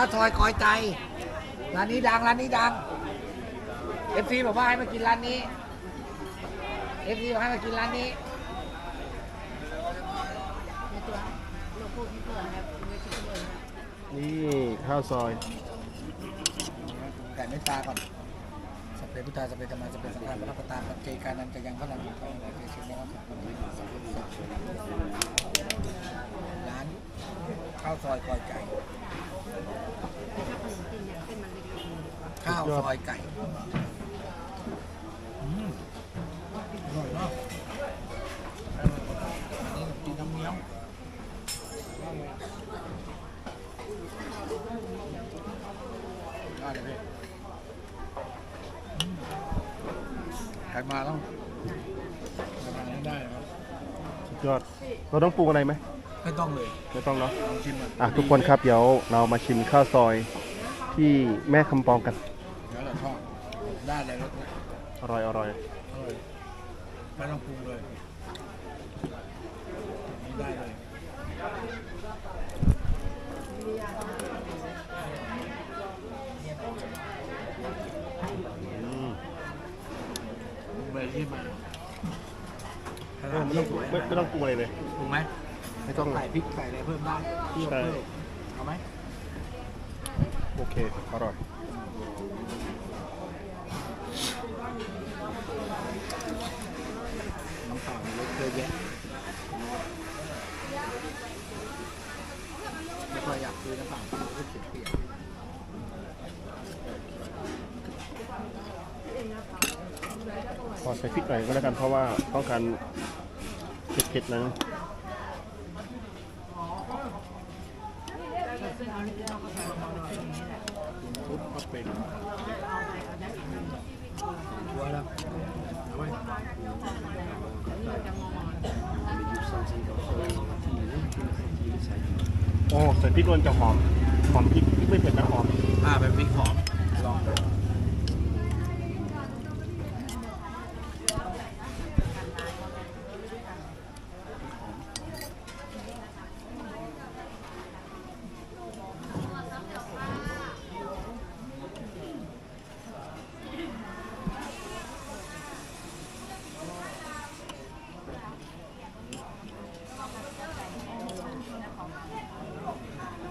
ข้าวซอยคอยใจ ร้านนี้ดัง ร้านนี้ดังเอฟซีบอกว่าให้มากินร้านนี้เอฟซีบอกให้มากินร้านนี้ในตัวโลโก้ที่ตัวนะครับเวทีที่ตัวนะครับนี่ข้าวซอยไก่ไม่ตาก่อนสเปรย์พุทธาสเปรย์ธรรมาสเปรย์สังฆาพระรับประทานปัจเจกานันจะยังพระนันทองและเจชินนะครับร้านข้าวซอยคอยไก่ถ้า ขนมจีนเนี่ยเส้นมันเล็กๆดีกว่าข้าวซอยไก่อืมอร่อยมากอันนี้กินน้ำเงี้ยวได้เลยพี่อืมใครมาต้องมาทานให้ได้นะครับ สุดยอด เราต้องปรุงอะไรไหม ไม่ต้องเลยไม่ต้องเนาะลองชิมก่อนอะทุกคนครับเดี๋ยวเรามาชิมข้าวซอยที่แม่คำปองกัน เดี๋ยวเราทอดได้เลยรสเนี่ยอร่อยอร่อยอร่อยไม่ต้องปรุงเลยนี่ได้เลยอืมเบอร์ที่มาเออไม่ต้องไม่ไม่ต้องปรุงอะไรเลยถูกไหม ไม่ต้องใส่พริกใส่อะไรเพิ่มได้เปรี้ยวใช่เพิ่มเอาไหมโอเค อร่อย น้ำเปล่ามีรสเยอะแยะไม่ค่อยอยากซื้อน้ำเปล่าก็เสียเปรียบขอใส่พริกหน่อยก็แล้วกันเพราะว่าต้องการเผ็ดๆนะ เส้นออริจินอลก็ใส่ลงมาหน่อยอย่างนี้แหละ ทุบก็เป็น เอาไปเอาได้อีกนิดนึง หัวแล้วเอาไว้ นี่มันจะงอน โอ้ใส่พริกลนจะหอม หอมพริกพริกไม่เผ็ดนะหอม อ่าเป็นพริกหอมลอง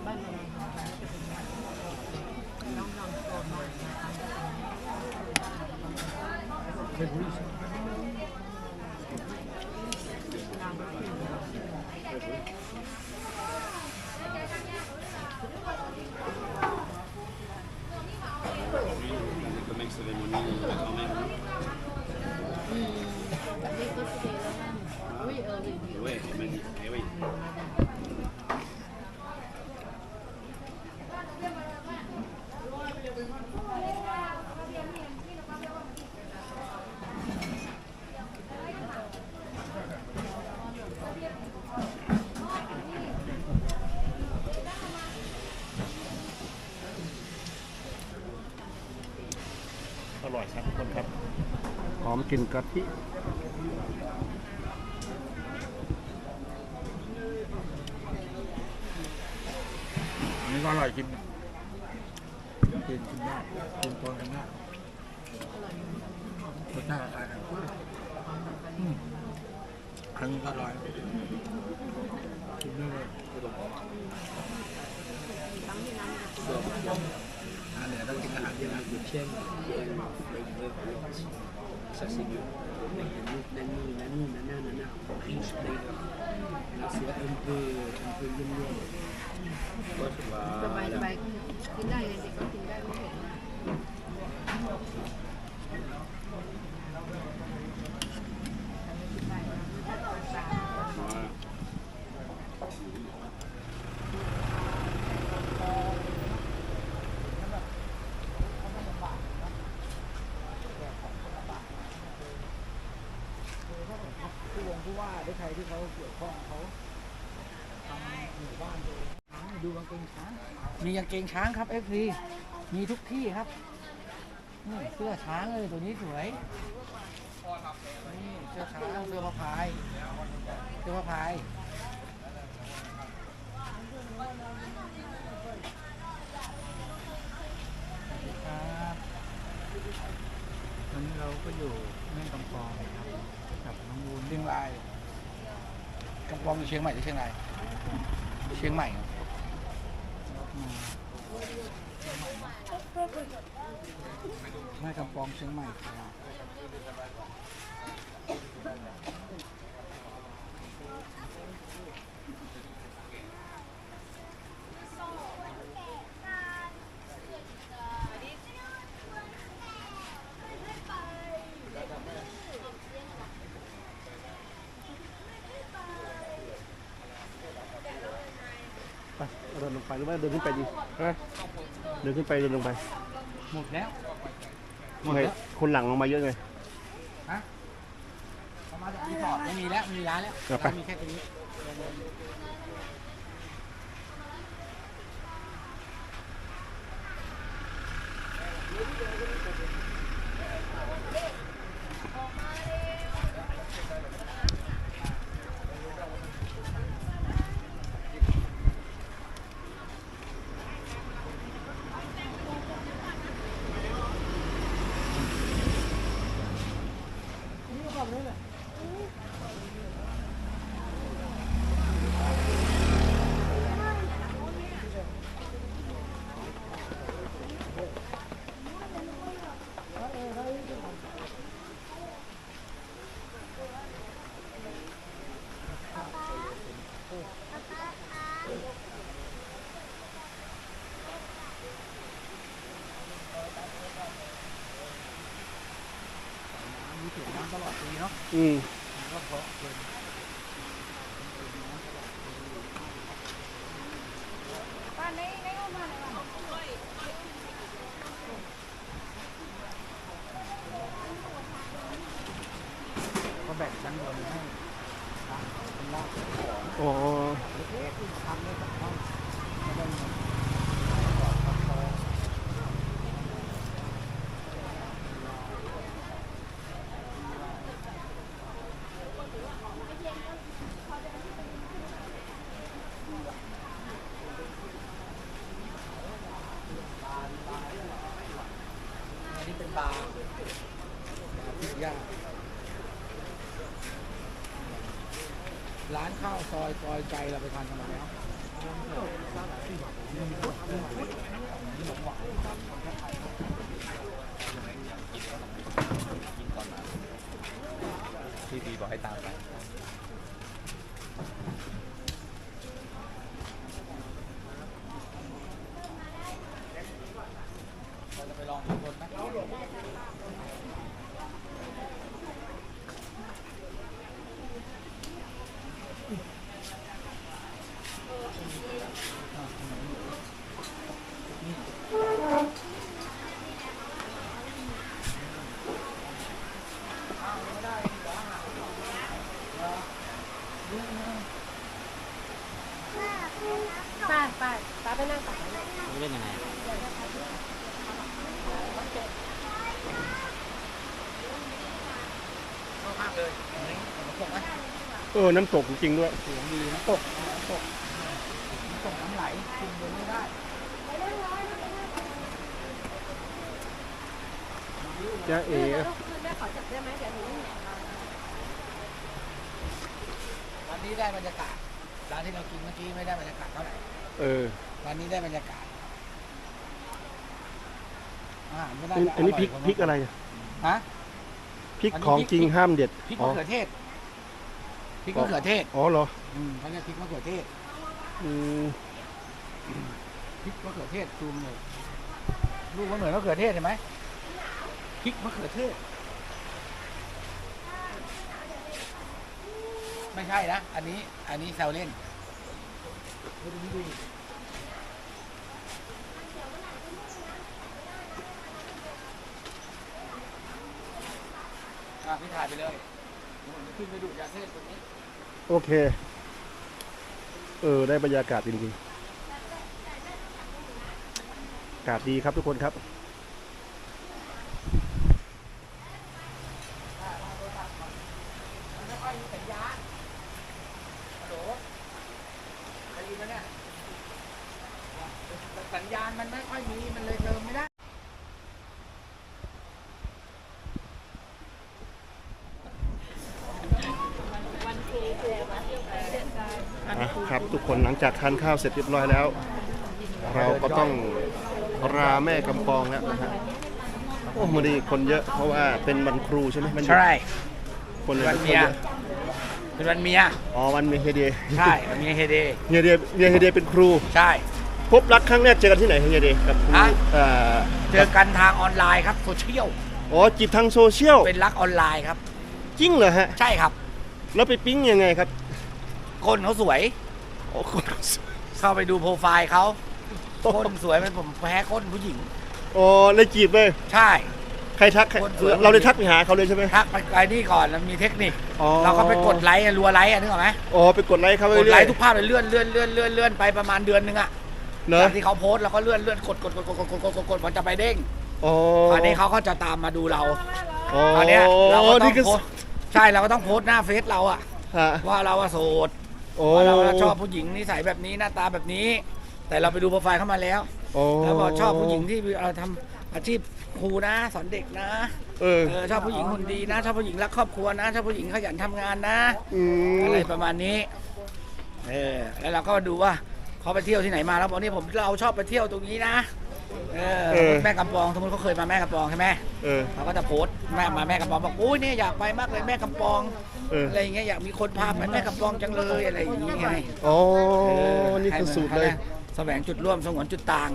บ้านเราจะเป็นแบบน้องลองโตหน่อยมาทำแบบนี้ เป็นผู้ นางแบบนี้ Comme cérémonie quand même. อืมแบบนี้ก็สเตย์แล้วนั่นอุ้ยเออดีดี Ouais, magnifique. Eh oui. อร่อยครับทุกคนครับ ห อมกลิ่นกะทิอันนี้ก็อร่อยกินกินกินได้กินตัวกันได้รสชาติอะไรกันอืมอันนี้ก็อร่อยกินได้เลยอาเดี๋ยวต้องกินอาหารที่ร้าน Ça c'est mieux. Nani, nani, nana, nana, riche. Là c'est un peu, un peu. ส ที่เขาเกี่ยวข้องเขาทำหมู่บ้านเลยช้างดูกางเกงช้าง มีกางเกงช้างครับเอฟซีมีทุกที่ครับนี่เสื้อช้างเลยตัวนี้สวยนี่เสื้อช้างเสื้อผ้าพายเสื้อผ้าพาย เราก็อยู่แม่กำปองครับกับน้องวูนเชียงราย กำปองอยู่เชียงใหม่หรือเชียงรายเชียงใหม่ครับแม่กำปองเชียงใหม่ครับไปเดินลง ไปหรือว่าเดินขึ้นไปดีฮะเดินขึ้นไปเดินลงไป หมดแล้ว หมดไงแล้วคนหลังลงมาเยอะไงฮะเขามาจากรีสอร์ทไม่มีแล้วไม่มีร้านแล้วเอาไปร้านมีแค่ตรงนี้ ลอดปีเนาะอืมก็เพราะเกินก็แบ่งชั้นบนให้ทางชั้นล่างของอ๋อเล็กๆที่ทำได้สองห้องแล้วก็มีอันนี้เป็นบาร์พิซย่า ร้านข้าวซอยซอยใจเราไปทานกันมาแล้วพี่บีบอกให้ตามไป เราจะไปลองทุกคนไหมป้าป้าป้าไปนั่งตักนะ เล่นยังไง ชอบมาก เลยอันนี้ผมตกไหมเออ น้ำตกจริงๆด้วยเสียงดีน้ำตกน้ำตกน้ำตกน้ำไหลคุมบนไม่ได้จ้าเอ๋แม่ขอจับได้ไหมเดี๋ยวหนูร้านนี้ได้บรรยากาศ ร้านที่เรากินเมื่อกี้ไม่ได้บรรยากาศเท่าไหร่ เออ ร้านนี้ได้บรรยากาศอาหารไม่ได้อันอันนี้พริกยว่าพริกอะไร ฮะ พริกอันนี้ของพริกจริงห้ามเด็ดพริกอ๋อมะเขือเทศพริกมะเขือเทศอ๋อเหรออืมเขาเรียกพริกมะเขือเทศอืมพริกมะเขือเทศซูมเลยลูกมันเหมือนมะเขือเทศเห็นไหมพริกมะเขือเทศ ไม่ใช่นะ อันนี้ อันนี้แซวเล่นดูดู อะพี่ถ่ายไปเลยขึ้นไปดูยาเทศตรงนี้โอเค เออ ได้บรรยากาศจริงๆอากาศดีครับทุกคนครับไม่ค่อยมีสัญญาณฮัลโหลได้ยินไหมเนี่ยสัญญาณมันไม่ค่อยมี มันเลยเติมไม่ได้ ครับทุกคนหลังจากทานข้าวเสร็จเรียบร้อยแล้ว เราก็ต้องราแม่กำปองแล้วนะฮะโอ้มันดีคนเยอะเพราะว่าเป็นวันครูใช่ไหมมันหยุดใช่ คนเลยวันคนเมียเยอะเป็นวันเมีย อ๋อวันเมียเฮเดย์ใช่วันเมียเฮเดย์เฮียเดย์เฮียเฮเดย์เป็นครู ใช่ พบรักครั้งแรกเจอกันที่ไหนเฮียเดย์กับครูฮะ เอ่อเจอกันทางออนไลน์ครับโซเชียล อ๋อจีบทางโซเชียลเป็นรักออนไลน์ครับ จริงเหรอฮะ ใช่ครับ แล้วไปปิ๊งยังไงครับ คนเขาสวย โอ้คนเข้าไปดูโปรไฟล์เขาคนสวยเป็นผมแพ้คนผู้หญิงอ๋อเลยจีบเลย ใช่ ใครทักใครคนสวย เราได้ทักไปหาเขาเลยใช่ไหมทักไปไอ้นี่ก่อนแล้วมีเทคนิค อ๋อเราก็ไปกดไลค์อะรัวไลค์อะนึกออกไหมอ๋อไปกดไลค์เขาไปกดเรื่ไลอยค์ทุกภาพเลยเลื่อนเลื่อนเลื่อนเลื่อนเลื่อนไปประมาณเดือนนึงอะเนอะจากที่เขาโพสต์เราก็เลื่อนเลื่อนกดกดกดกดกดกดกดกดกดมันจะไปเด้งอ๋อคราวนี้เขาก็จะตามมาดูเราอ๋อคราวเนี้ยเราก็ต้อนี่งคือโพสต์ใช่เราก็ต้องโพสต์หน้าเฟซเราอะฮะว่าเราอะโสด โอ้ ว่าเราชอบผู้หญิงนิสัยแบบนี้หน้าตาแบบนี้ แต่เราไปดูโปรไฟล์เข้ามาแล้วโอ้แล้วบอกชอบผู้หญิงที่เราทำอาชีพครูนะสอนเด็กนะเออเออชอบผู้หญิงหุ่นดีนะ ชอบผู้หญิงรักครอบครัวนะ ชอบผู้หญิงขยันทำงานนะ อืมอะไรประมาณนี้ เออ แล้วเราก็ดูว่าเขาไปเที่ยวที่ไหนมาแล้วบอกนี่ผมเราชอบไปเที่ยวตรงนี้นะ เออ แม่กำปองสมมติเขาเคยมาแม่กำปองใช่ไหมเออ เขาก็จะโพสต์แม่มาแม่กำปองบอกโอ้ยเนี่ยอยากไปมากเลยแม่กำปอง เออ อะไรอย่างเงี้ยอยากมีคนพาไปแม่กำปองจังเลยอะไรอย่างงี้ไงอ๋อเออนี่คือสูตรเลย แสวงจุดร่วมสงวนจุดต่าง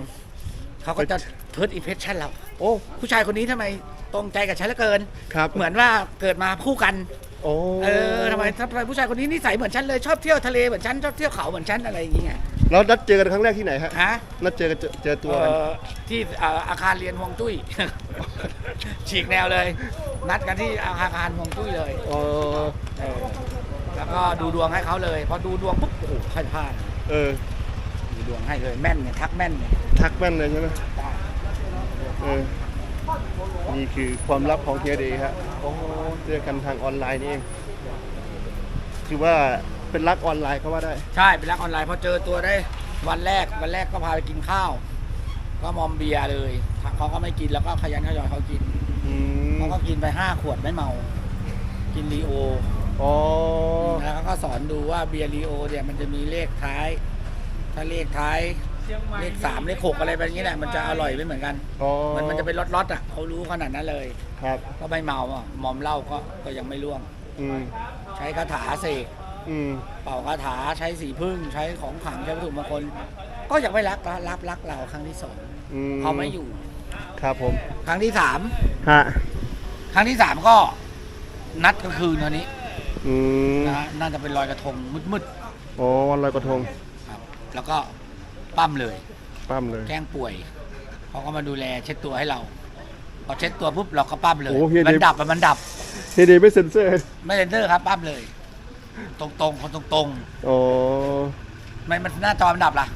เขาก็จะเพิร์ดอิเพชชั่นเรา โอ้ ผู้ชายคนนี้ทำไมตรงใจกับฉันเหลือเกิน ครับเหมือนว่าเกิดมาคู่กัน โอ้ เออทำไมทำไมผู้ชายคนนี้นิสัยเหมือนฉันเลยชอบเที่ยวทะเลเหมือนฉันชอบเที่ยวเขาเหมือนฉันอะไรอย่างเงี้ย แล้วนัดเจอกันครั้งแรกที่ไหนฮะฮะ นัดเจอกันเจอเจอตัวเอ่กันอที่เอ่ออาคารเรียนฮวงจุ้ย ฉีกแนวเลย นัดกันที่อาคารฮวงจุ้ยเลยอ๋อ เออแล้วก็ดูดวงให้เขาเลยพอดูดวงปุ๊บโอ้โหพลาดพลาดเออ ดูดวงให้เลยแม่นเนี่ยทักแม่นเนี่ยทักแม่นเลยใช่ไหมเออ นี่คือความลับของเฮียเดย์ฮะ โอ้เจอกันทางออนไลน์นี่เอง คือว่า เป็นรักออนไลน์ก็ว่าได้ ใช่เป็นรักออนไลน์พอเจอตัวได้วันแรกวันแรกก็พาไปกินข้าว ก็มอมเบียร์เลยเขาก็ไม่กินแล้วก็ขยันขยอยเขากินอืมเขาก็กินไปห้าขวดไม่เมา กินรีโออ๋อ แล้วเขาก็สอนดูว่าเบียร์รีโอเนี่ยมันจะมีเลขท้าย ถ้าเลขท้าย เลขสามเลขหกอะไรแบบนี้แหละมันจะอร่อยไม่เหมือนกันอ๋อมันมันจะเป็นล็อตๆอะเขารู้ขนาดนั้นเลย ครับ ก็ไม่เมาอะมอมเหล้าก็ก็ยังไม่ล่วง อืม ใช้คาถาเสก อืม เป่าคาถาใช้สีพึ่งใช้ของขลังใช้วัตถุมงคลก็ยังไม่รักรับรักเราครั้งที่สองอืม เอาไม่อยู่ ครับผม ครั้งที่สามฮะ ครั้งที่สามก็นัดกลางคืนตอนนี้อืม นะฮะน่าจะเป็นลอยกระทงมืดอ๋อวันลอยกระทง ๆครับ แล้วก็ปั้มเลย ปั้มเลย แกล้งป่วยเขาก็มาดูแลเช็ดตัวให้เราพอเช็ดตัวปุ๊บเราก็ปั้มเลยโอ้เฮียมัเดนดับอะมันดับ เฮียเดย์ไม่เซ็นเซอร์ ไม่เซนเตอร์ครับปั้มเลย ตรงๆคนตรงอ๋อๆไม่มันหน้าจอมันดับล่ะ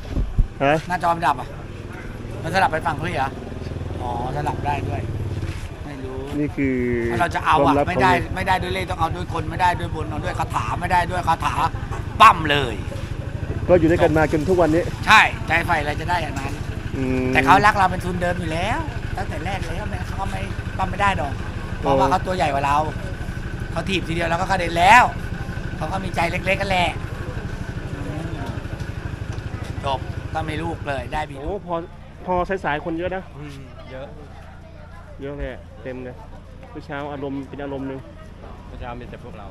ฮะหน้าจอมันดับอะ มันสลับไปฝั่งเพื่อเหรออ๋อสลับได้ด้วย ไม่รู้นี่คือถ้าเราจะเอาควอะ ลับไม่ของได้ไม่ได้ด้วยเลขต้องเอาด้วยคนไม่ได้ด้วยบนเอาด้วยคาถาไม่ได้ด้วยคาถาปั้มเลย ก็อยู่ด้วยกันมาจนทุกวันนี้ใช่ใจใฝ่อะไรจะได้อย่างนั้น อืม แต่เขารักเราเป็นทุนเดิมอยู่แล้ว ตั้งแต่แรกเลยเขาไม่เขาก็ไม่ปั้มไม่ได้ดอกเพราะว่าเขาตัวใหญ่กว่าเราเขาถีบทีเดียวเราก็กระเด็นแล้ว เขาก็มีใจเล็กๆกันแหละอืมจบก็มีลูกเลยได้มีโอ้ลูกพอพอสายๆคนเยอะนะเยอะเยอะเลยอะเต็มเลยเมื่อเช้าอารมณ์เป็นอารมณ์หนึ่งเมื่อเช้ามีแต่พวกเรา